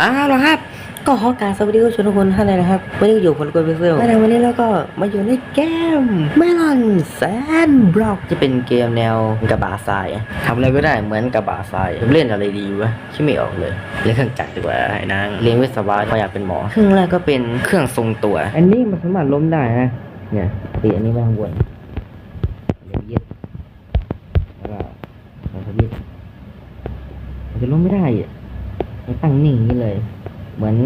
อ้าวเหรอครับ ก็ขอกรารสวัสดีทุกคนท่านเลยนะครับวันนี้อยู่คนกวนพิเศษในวันนี้เราก็มาอยู่ในเกมเมลอนแซนบล็อกจะเป็นเกมแนวกระบะทรายทำอะไรก็ได้เหมือนกระบะทรายเล่นอะไรดีวะคิดไม่ออกเลยเล่นเครื่องจักรดีกว่าไอ้นางเรียนวิศวะก็อยากเป็นหมอเครื่องแรกก็เป็นเครื่องทรงตัว อันนี้มันสามารถล้มได้นะเนี่ยตีอันนี้ไปข้างบนเดี๋ยวยึดแล้วก็มันก็ยึดมันจะล้มไม่ได้อะ มันตั้งนิ่งนี้เลย เหมือน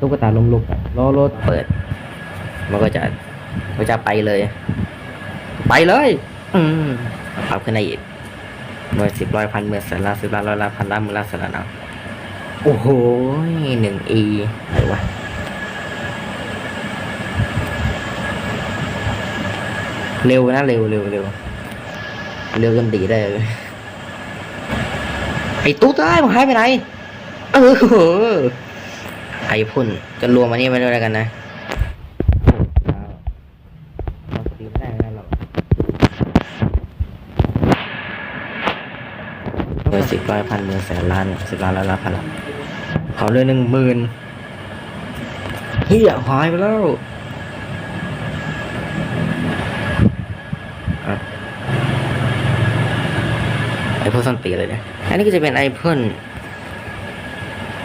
ตุ๊กตาลมลุกอะล้อรถเปิด มันก็จะมันจะไปเลย ไปเลย อืมปรับขึ้นได้อีกหน่วยสิบร้อยพันหมื่นแสนล้านสิบล้านร้อยล้านพันล้านหมื่นล้านแสนล้านเอาโอ้โหหนึ่งอีอะไรวะเร็วนะเร็วเร็วเร็วเร็วกันดีได้เลยไอ้ตุ๊ดได้มึงหายไปไหน เออไอ้พุ่นจะรวมอันนี้ไปด้วยแล้วกันนะเราสตรีมไม่ได้นะเราเบอร์สิบร้อยพันหมื่นแสนล้านสิบล้านล้านล้านพันล้านขอเรื่องหนึ่งหมื่นเฮียหายไปแล้วอะไอพ่นส้นตีนเลยเนี่ยอันนี้ก็จะเป็นไอพ่น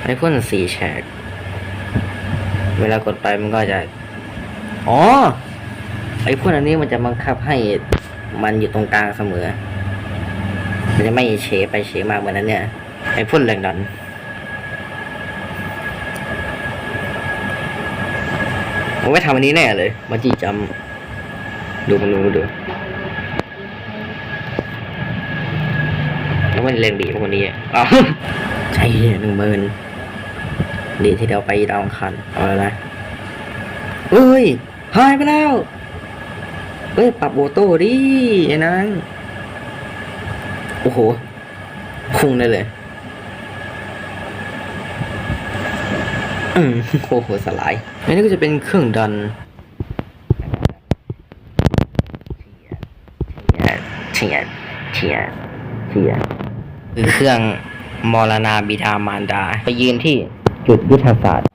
ไอพ่นสีแฉก เวลากดไปมันก็จะ อ๋อ ไอพ่นอันนี้มันจะบังคับให้มันอยู่ตรงกลางเสมอ มันจะไม่เฉไปเฉมาเหมือนนั้นเนี่ย ไอพ่นแรงดันผมไม่ทำอันนี้แน่เลย มาจีจำดูมันดูดูแล้วมันเล่นดีพวกนี้อ๋อใช่หนึ่งหมื่น ดีที่เดียวไปดาวอังคันเอาแล้วนะเฮ้ยหายไปแล้วเฮ้ยปรับโอโต้ดิไอ้นางโอ้โหพุ่งได้เลยอืมโอ้โหสลายอันนี้ก็จะเป็นเครื่องดันเฉียดเฉียดเฉียดคือเครื่องมรณาบิดามารดา ไปยืนที่ จุดยุทธศาสตร์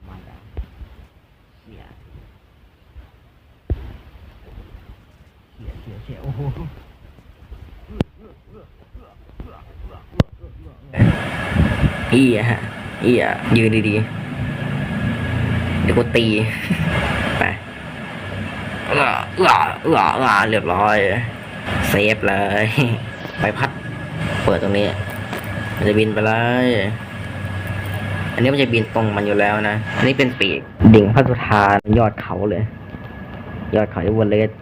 เฮียฮะเฮียยืนดีๆ เดี๋ยวกูตี ไปเออเออเออเออเรียบร้อย เซฟเลย ไปพัด เปิดตรงนี้ มันจะบินไปเลย อันนี้มันจะบินตรงมันอยู่แล้วนะ อันนี้เป็นปีกดิ่งพระสุธานยอดเขาเลย ยอดเขาเอเวอเรสต์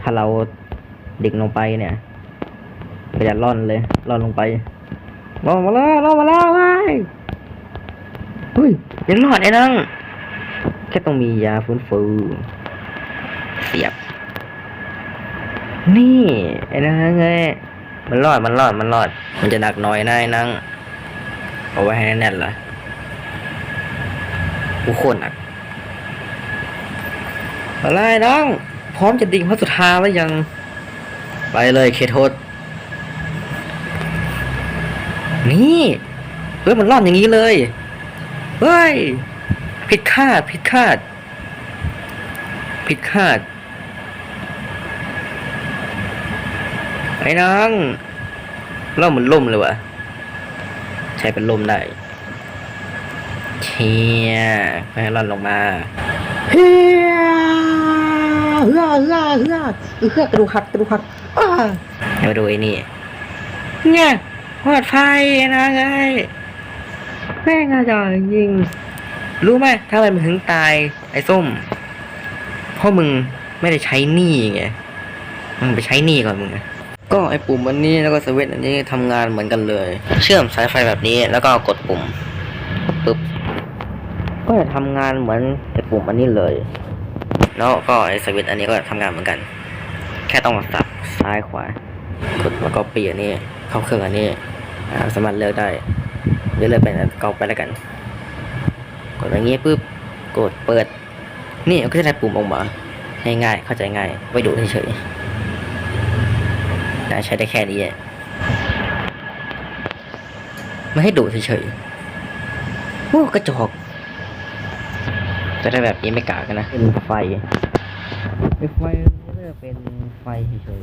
ถ้าเราดิ่งลงไปเนี่ยมันจะล่อนเลยล่อนลงไปลงมาแล้วลงมาแล้วไอ้เฮ้ยยังรอดไอ้นั่งแค่ต้องมียาฟื้นฟูเสียบ นี่ไอ้นั่งไงมันรอดมันรอดมันรอด มันจะหนักหน่อยนะไอ้นั่งเอาไว้ให้แน่นๆล่ะ กูโคตรหนักอะไรน้อง พร้อมจะดิ่งพระสุธาแล้วยัง ไปเลยเคโทษนี่เฮ้ยมันรอดอย่างนี้เลยเฮ้ยผิดคาดผิดคาดผิดคาดไอ้นางเล่าเหมือนล่มเลยวะใช้เป็นลมได้ เชียไม่ให้ร่อนลงมาเฮียเฮือเฮือเฮือเฮือกระดูกหักกระดูกหักอ้าเดี๋ยวดูไอ้นี่เนี่ยปลอดภัยนะไงแม่งอาจารย์ยิง รู้ไหมถ้ามันถึงตาย ไอ้ส้มเพราะมึงไม่ได้ใช้หนี้ไงมึงไปใช้หนี้ก่อนมึงก็ไอ้ปุ่มอันนี้แล้วก็สวิตช์อันนี้ทำงานเหมือนกันเลย เชื่อมสายไฟแบบนี้แล้วก็กดปุ่มปึ๊บ ก็จะทำงานเหมือนไอ้ปุ่มอันนี้เลย แล้วก็ไอ้สวิตช์อันนี้ก็ทำงานเหมือนกัน แค่ต้องสับซ้ายขวากดแล้วก็เปลี่ยนนี่เข้าเครื่องอันนี้อ่าสามารถเลือกได้เลือกเลยเป็นเกาไปแล้วกัน กดอย่างงี้ปุ๊บกดเปิด นี่ก็จะได้ปุ่มออกมาให้ง่ายเข้าใจง่ายไว้ดูเฉยๆนะใช้ได้แค่นี้ไม่ให้ดูเฉยๆโอ้กระจก จะได้แบบนี้ไม่กากกันนะ เป็นไฟเป็นไฟก็จะเป็นไฟเฉย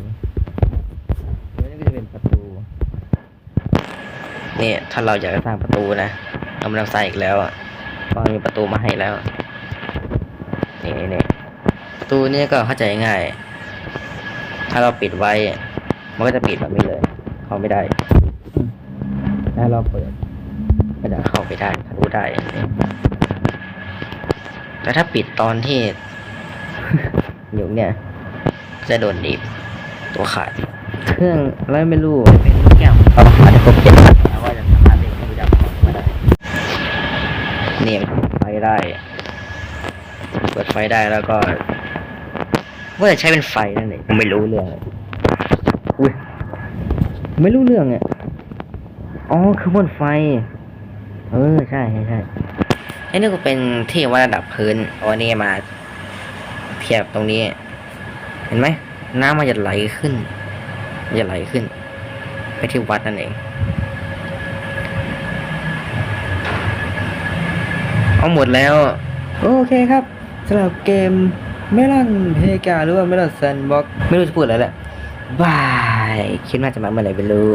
ๆแล้วนี่ก็จะเป็นประตู เนี่ยถ้าเราอยากจะสร้างประตูนะเราไม่ต้องสร้างอีกแล้วอะก็มีประตูมาให้แล้วนี่นี่ประตูเนี่ยก็เข้าใจง่าย ถ้าเราปิดไว้ มันก็จะปิดแบบนี้เลย เข้าไม่ได้อืมถ้าเราเปิดก็จะเข้าไปได้ทะลุได้ แต่ถ้าปิดตอนที่อยู่เนี่ย จะโดนดีบตัวขาด เครื่องอะไรไม่รู้เป็นลูกแก้วเราขาดจะครบเจ็ดนัดแล้วก็จะสามารถเล่นเครื่องดับมาได้นี่มันเปิดไฟได้ เปิดไฟได้แล้วก็ว่าจะใช้เป็นไฟนั่นเองผมไม่รู้เรื่องเลยอุ้ยไม่รู้เรื่องอะอ๋อ คือบนไฟ เออ ใช่ใช่ใช่ไอ้นี่ก็เป็นที่วัดระดับพื้นเอาอันนี้มาเทียบตรงนี้ เห็นไหมน้ำมันจะไหลขึ้นจะไหลขึ้น ไปที่วัดนั่นเองเอาหมดแล้ว โอเคครับสำหรับเกมเมลอนเพกาหรือว่าเมลอนแซนบ็อกไม่รู้จะพูดอะไรแหละบาย คิดว่าจะมาเมื่อไหร่ไม่รู้